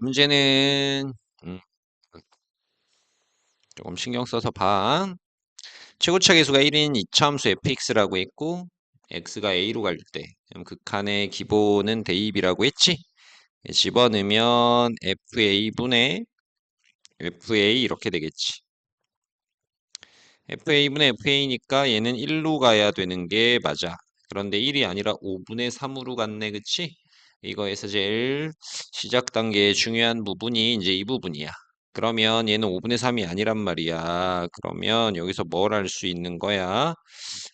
문제는 음, 조금 신경 써서 봐. 최고차 계수가 1인 이차함수 fx라고 했고 x가 a로 갈 때 극한의 기본은 대입이라고 했지? 집어넣으면 fa분의 fa 이렇게 되겠지. fa분의 fa니까 얘는 1로 가야 되는 게 맞아. 그런데 1이 아니라 5분의 3으로 갔네, 그치? 이거에서 제일 시작 단계의 중요한 부분이 이제 이 부분이야. 그러면 얘는 5분의 3이 아니란 말이야. 그러면 여기서 뭘할수 있는 거야?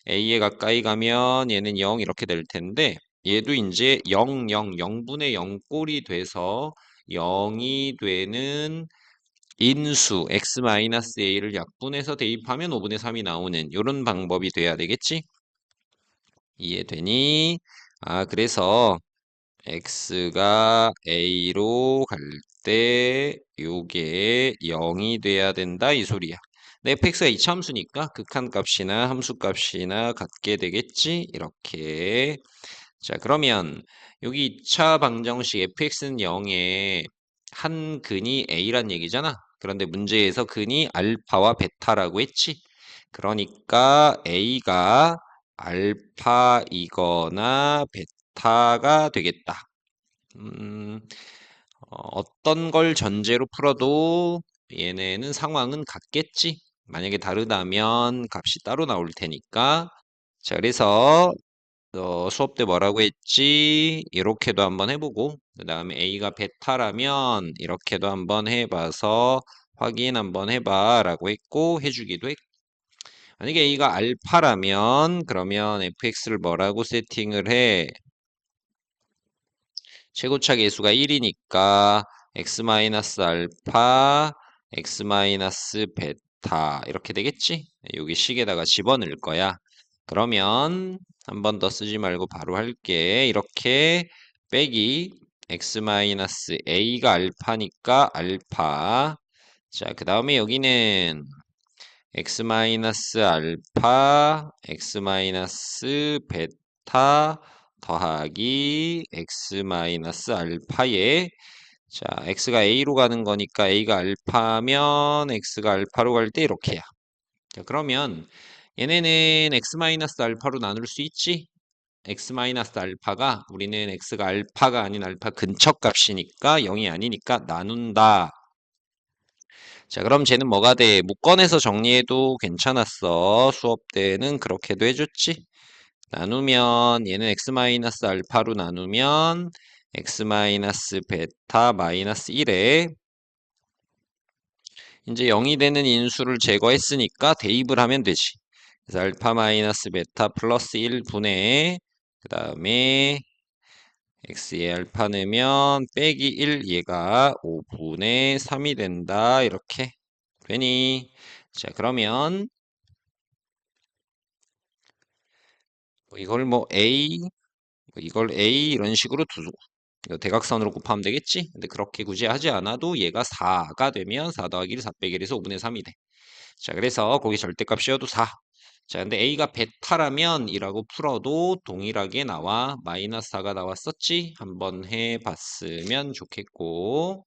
a에 가까이 가면 얘는 0 이렇게 될 텐데 얘도 이제 0, 0, 0분의 0꼴이 돼서 0이 되는 인수 x-a를 약분해서 대입하면 5분의 3이 나오는 이런 방법이 돼야 되겠지? 이해되니? 아, 그래서 x가 a로 갈 때 요게 0이 돼야 된다 이 소리야. 내 fx가 이차함수니까 극한값이나 함수값이나 같게 되겠지? 이렇게. 자, 그러면 여기 2차 방정식 fx는 0에 한 근이 a란 얘기잖아. 그런데 문제에서 근이 알파와 베타라고 했지. 그러니까 a가 알파이거나 베타 가 되겠다. 음, 어, 어떤 걸 전제로 풀어도 얘네는 상황은 같겠지. 만약에 다르다면 값이 따로 나올 테니까. 자, 그래서 어, 수업 때 뭐라고 했지? 이렇게도 한번 해보고 그 다음에 A가 베타라면 이렇게도 한번 해봐서 확인 한번 해봐 라고 했고 해주기도 했고 만약에 A가 알파라면 그러면 fx를 뭐라고 세팅을 해? 최고차 계수가 1이니까 x-알파, x-베타 이렇게 되겠지? 여기 식에다가 집어넣을 거야. 그러면 한 번 더 쓰지 말고 바로 할게. 이렇게 빼기 x-a가 알파니까 알파. 자, 그 다음에 여기는 x-알파, x-베타 더하기 x-알파에 자, x가 a로 가는 거니까 a가 알파면 x가 알파로 갈 때 이렇게야. 자, 그러면 얘네는 x-알파로 나눌 수 있지? x-알파가 우리는 x가 알파가 아닌 알파 근처 값이니까 0이 아니니까 나눈다. 자, 그럼 쟤는 뭐가 돼? 묶어내서 정리해도 괜찮았어. 수업 때는 그렇게도 해줬지? 나누면 얘는 x-알파로 나누면 x-베타 마이너스 1에 이제 0이 되는 인수를 제거했으니까 대입을 하면 되지. 그래서 알파 마이너스 베타 플러스 1분의 그 다음에 x에 알파 내면 빼기 1 얘가 5분의 3이 된다 이렇게 되니 자 그러면 이걸 뭐 a 이걸 a 이런 식으로 두고 대각선으로 곱하면 되겠지? 근데 그렇게 굳이 하지 않아도 얘가 4가 되면 4 더하기 1, 4 빼기 1에서 5분의 3이 돼. 자, 그래서 거기 절대값이어도 4. 자, 근데 a가 베타라면 이라고 풀어도 동일하게 나와 마이너스 4가 나왔었지? 한번 해봤으면 좋겠고